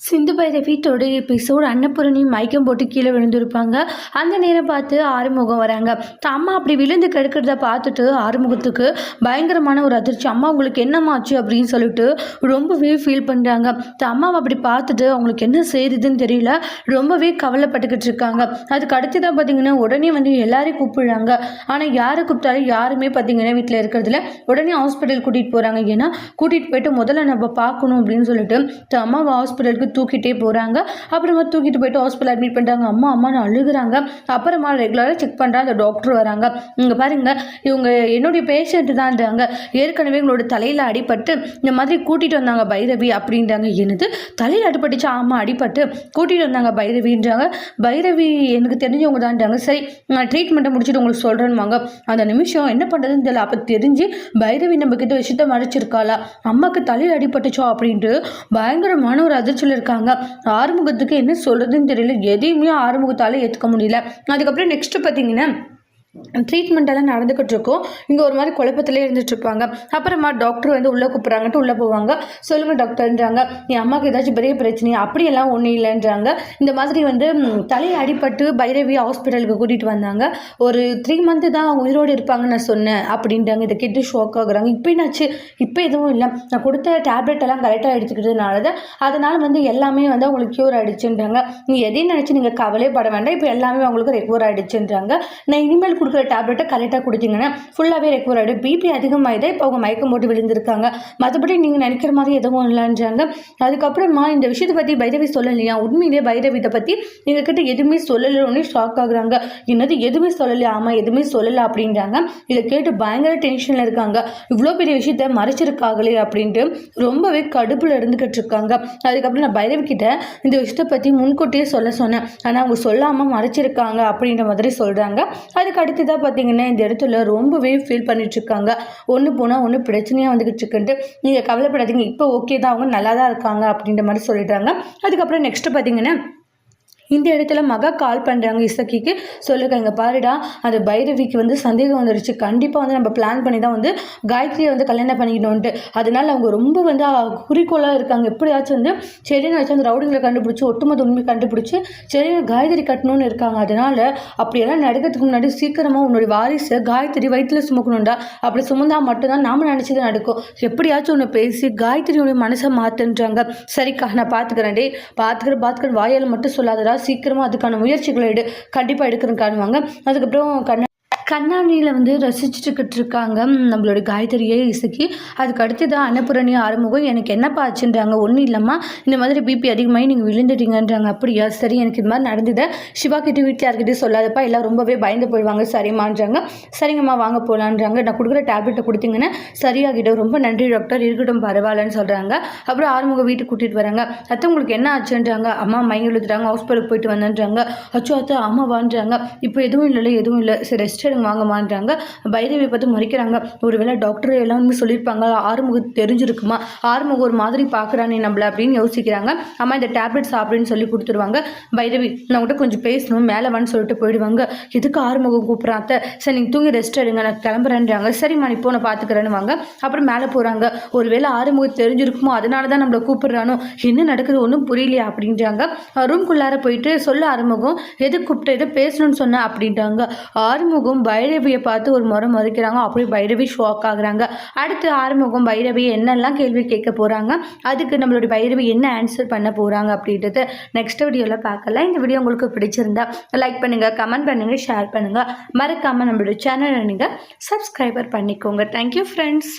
சிந்து பைரவி தொடர் எபிசோட் அன்னபூரணி மயக்கம் போட்டு கீழே விழுந்திருப்பாங்க. அந்த நேரம் பார்த்து ஆறுமுகம் வராங்க. அம்மா அப்படி விழுந்து கிடக்கிறத பார்த்துட்டு ஆறுமுகத்துக்கு பயங்கரமான ஒரு அதிர்ச்சி. அம்மா உங்களுக்கு என்னமாச்சு அப்படின்னு சொல்லிட்டு ரொம்பவே ஃபீல் பண்ணுறாங்க அம்மாவை அப்படி பார்த்துட்டு அவங்களுக்கு என்ன செய்யுதுன்னு தெரியல. ரொம்பவே கவலைப்பட்டுக்கிட்டு இருக்காங்க. அதுக்கு அடுத்து தான் பார்த்தீங்கன்னா உடனே வந்து எல்லாரையும் கூப்பிடுறாங்க. ஆனால் யாரை கூப்பிட்டாலும் யாருமே பார்த்தீங்கன்னா வீட்டில் இருக்கிறதுல உடனே ஹாஸ்பிட்டல் கூட்டிகிட்டு போகிறாங்க ஏன்னா கூட்டிகிட்டு போயிட்டு முதல்ல நம்ம பார்க்கணும் அப்படின்னு சொல்லிட்டு அம்மாவை ஹாஸ்பிட்டலுக்கு தூக்கிட்டே போகிறாங்க அப்புறமா தூக்கிட்டு போயிட்டு ஹாஸ்பிட்டல் அட்மிட் பண்ணுறாங்க அம்மா அம்மான்னு அழுகுறாங்க. அப்புறமா ரெகுலராக செக் பண்ணுறா அந்த டாக்டர் வராங்க. இங்கே பாருங்க இவங்க என்னுடைய பேஷண்ட் தான்றாங்க ஏற்கனவே உங்களோட தலையில் அடிபட்டு இந்த மாதிரி கூட்டிகிட்டு வந்தாங்க பைரவி அப்படின்றாங்க. என்னது? தலையில் அடிபட்டுச்சு? ஆமாம் அடிபட்டு. கூட்டிகிட்டு வந்தாங்க பைரவின்றாங்க. பைரவி எனக்கு தெரிஞ்சவங்க தான்றாங்க சரி நான் ட்ரீட்மெண்ட்டை முடிச்சுட்டு உங்களுக்கு சொல்கிறேன்னுவாங்க அந்த நிமிஷம் என்ன பண்ணுறதுன்னு தெரியல. அப்போ தெரிஞ்சு பைரவி நம்ம கிட்ட விஷயத்த மறைச்சிருக்காளா? அம்மாவுக்கு தலையில் அடிபட்டுச்சோ அப்படின்ட்டு பயங்கரமான ஒரு அதிர்ச்சியில் இருக்காங்க. ஆறுமுகத்துக்கு என்ன சொல்கிறதுன்னு தெரியல. எதையுமே ஆறுமுகத்தால் ஏற்றுக்க முடியல. அதுக்கப்புறம் நெக்ஸ்ட்டு பார்த்தீங்கன்னா ட்ரீட்மெண்ட்டெல்லாம் நடந்துக்கிட்டு இருக்கோம். இங்கே ஒரு மாதிரி குழப்பத்திலே இருந்துட்டுருப்பாங்க அப்புறமா டாக்டர் வந்து உள்ளே கூப்பிட்றாங்கட்டு உள்ளே போவாங்க. சொல்லுங்கள் டாக்டர்ன்றாங்க என் அம்மாவுக்கு ஏதாச்சும் பெரிய பிரச்சனையா? அப்படியெல்லாம் ஒன்றும் இல்லைன்றாங்க. இந்த மாதிரி வந்து ம், தலையை அடிபட்டு பைரவி ஹாஸ்பிட்டலுக்கு கூட்டிகிட்டு வந்தாங்க. ஒரு த்ரீ மந்த்து தான் அவங்க உயிரோடு இருப்பாங்கன்னு நான் சொன்னேன். அப்படின்றாங்க. இதை கேட்டு ஷாக் ஆகுறாங்க. இப்போ என்னாச்சு? இப்போ எதுவும் இல்லை. நான் கொடுத்த டேப்லெட் எல்லாம் கரெக்டாக எடுத்துக்கிட்டதுனால தான் அதனால் வந்து எல்லாமே வந்து அவங்களுக்கு க்யூர் ஆகிடுச்சுன்றாங்க நீ எதையும் நினச்சி நீங்கள் கவலைப்பட வேண்டாம். இப்போ எல்லாமே அவங்களுக்கு ரெக்யூர் ஆகிடுச்சுன்றாங்க நான் இனிமேல் கொடுக்குற டேப்லெட்டை கரெக்டாக கொடுத்தீங்கன்னா ஃபுல்லாகவே ரெக்கவர் ஆகிடும் பிபி அதிகமாகிதான் இப்போ அவங்க மயக்கம் போட்டு விழுந்திருக்காங்க. மற்றபடி நீங்கள் நினைக்கிற மாதிரி எதுவும் இல்லைன்றாங்க. அதுக்கப்புறமா இந்த விஷயத்தை பற்றி பைரவி சொல்லலையா? உண்மையிலே பைரவி இதை பற்றி எங்ககிட்ட எதுவுமே சொல்லலைன்னு ஷாக் ஆகுறாங்க. என்னது எதுவுமே சொல்லலை ஆமாம் எதுவுமே சொல்லலை அப்படின்றாங்க. இதை கேட்டு பயங்கர டென்ஷனில் இருக்காங்க. இவ்வளோ பெரிய விஷயத்த மறைச்சிருக்காங்களே அப்படின்ட்டு ரொம்பவே கடுப்பில் இருந்துக்கிட்டு இருக்காங்க. அதுக்கப்புறம் நான் பைரவி கிட்ட இந்த விஷயத்தை பற்றி முன்கூட்டியே சொல்ல சொன்னேன். ஆனால் அவங்க சொல்லாமல் மறைச்சிருக்காங்க அப்படின்ற மாதிரி சொல்கிறாங்க அதுக்கு அடுத்து அடுத்ததாக பார்த்தீங்கன்னா இந்த இடத்துல ரொம்பவே ஃபீல் பண்ணிட்டுருக்காங்க. ஒன்று போனால் ஒன்று பிரச்சனையாக வந்துக்கிட்டு இருக்குன்ட்டு நீங்கள் கவலைப்படாதீங்க. இப்போ ஓகே தான். அவங்க நல்லா தான் இருக்காங்க அப்படின்ற மாதிரி சொல்லிடுறாங்க. அதுக்கப்புறம் நெக்ஸ்ட்டு பார்த்தீங்கன்னா இந்த இடத்துல மகா கால் பண்ணுறாங்க இசக்கிக்கு. சொல்லுங்க இங்கே பாருடா அந்த பைரவிக்கு வந்து சந்தேகம் வந்துருச்சு. கண்டிப்பாக வந்து நம்ம பிளான் பண்ணி தான் வந்து காயத்ரியை வந்து கல்யாணம் பண்ணிக்கணுன்ட்டு அதனால அவங்க ரொம்ப வந்து குறிக்கோளாக இருக்காங்க. எப்படியாச்சும் வந்து செடியை வச்சு அந்த ரவுடிங்களை கண்டுபிடிச்சி ஒட்டுமொத்த உண்மை கண்டுபிடிச்சி செடியில் காயத்ரி கட்டணும்னு இருக்காங்க. அதனால அப்படியெல்லாம் நடக்கிறதுக்கு முன்னாடி சீக்கிரமாக உன்னுடைய வாரிசு காயத்ரி வயிற்றுல சுமக்கணும்டா. அப்படி சுமந்தா மட்டும்தான் நாம நினச்சது நடக்கும். எப்படியாச்சும் ஒன்று பேசி காயத்ரியுடைய மனசை மாற்றுன்றாங்க சரிக்கா நான் பார்த்துக்கிறேன் டே பார்த்துக்கிற பார்த்துக்கிறேன் வாயால் மட்டும் சொல்லாதடா. சீக்கிரமாக அதுக்கான முயற்சிகளை எடு கண்டிப்பாக எடுக்கிறேன் காணுவாங்க. அதுக்கப்புறம் கண்ண கண்ணாடியில் வந்து ரசிச்சுட்டுக்கிட்டு இருக்காங்க நம்மளோட காயத்ரியே இசக்கி. அதுக்கு அடுத்து தான் அன்னபூரணி ஆறுமுகம். எனக்கு என்னப்பா ஆச்சுன்றாங்க. ஒன்றும் இல்லைம்மா. இந்த மாதிரி பிபி அதிகமாகி நீங்கள் விழுந்துட்டீங்கன்றாங்க. அப்படியா? சரி எனக்கு இது மாதிரி நடந்தது சிவா கிட்ட வீட்டில் யார்கிட்டயும் சொல்லாதப்பா. எல்லாம் ரொம்பவே பயந்து போயிடுவாங்க. சரிம்மான்றாங்க. சரிங்கம்மா வாங்க போகலான்றாங்க நான் கொடுக்குற டேப்லெட்டை கொடுத்தீங்கன்னா சரியாகிடும். ரொம்ப நன்றி டாக்டர். இருக்கட்டும் பரவாயில்லன்னு சொல்கிறாங்க அப்புறம் ஆறுமுகம் வீட்டுக்கு கூட்டிகிட்டு வராங்க. அத்தை உங்களுக்கு என்ன ஆச்சுன்றாங்க? அம்மா மயங்கி விழுத்துட்டாங்க ஹாஸ்பிட்டலுக்கு போயிட்டு வந்தேன்றாங்க. அச்சோ அத்தை ஆமாவான்றாங்க இப்போ எதுவும் இல்லை எதுவும் இல்லை. சரி ரெஸ்ட் வாங்க மாட்டேறாங்க பைரவியை பார்த்து மறைக்கிறாங்க. ஒருவேளை டாக்டர் எல்லாமே சொல்லியிருப்பாங்க ஆறுமுகம் தெரிஞ்சிருக்குமா? ஆறுமுகம் ஒரு மாதிரி பார்க்குறானே நம்மள அப்படின்னு யோசிக்கிறாங்க. அம்மா இந்த டேப்லெட் சாப்பிடுன்னு சொல்லி கொடுத்துருவாங்க. பைரவி நான் கிட்ட கொஞ்சம் பேசணும் மேலே வான்னு சொல்லிட்டு போயிடுவாங்க. எதுக்கு ஆறுமுகம் கூப்பிட்றான் அத்தை? சரி நீங்கள் தூங்கி ரெஸ்ட் எடுங்க நான் கிளம்புறேன்றாங்க. சரிம்மா நீ இப்போ நான் பார்த்துக்கிறேன்னு வாங்க. அப்புறம் மேலே போகிறாங்க ஒருவேளை ஆறுமுகம் தெரிஞ்சிருக்குமோ? அதனால தான் நம்மளை கூப்பிடுறானோ? என்ன நடக்குது? ஒன்றும் புரியலையா? அப்படின்றாங்க. ரூம்குள்ளார போயிட்டு சொல்ல ஆறுமுகம் எது கூப்பிட்டு? எது பேசணும்னு சொன்ன? அப்படின்றாங்க. ஆறுமுகம் பைரவியை பார்த்து ஒரு முறை மதிக்கிறாங்க அப்படியே பைரவி ஷாக் ஆகுறாங்க. அடுத்து ஆறுமுகம் பைரவி என்னெல்லாம் கேள்வி கேட்க போகிறாங்க அதுக்கு நம்மளுடைய பைரவி என்ன ஆன்சர் பண்ண போகிறாங்க அப்படின்றது நெக்ஸ்ட் வீடியோவில் பார்க்கலாம். இந்த வீடியோ உங்களுக்கு பிடிச்சிருந்தா லைக் பண்ணுங்கள் கமெண்ட் பண்ணுங்கள் ஷேர் பண்ணுங்கள் மறக்காமல் நம்மளுடைய சேனலை நீங்கள் சப்ஸ்கிரைபர் பண்ணிக்கோங்க. Thank you friends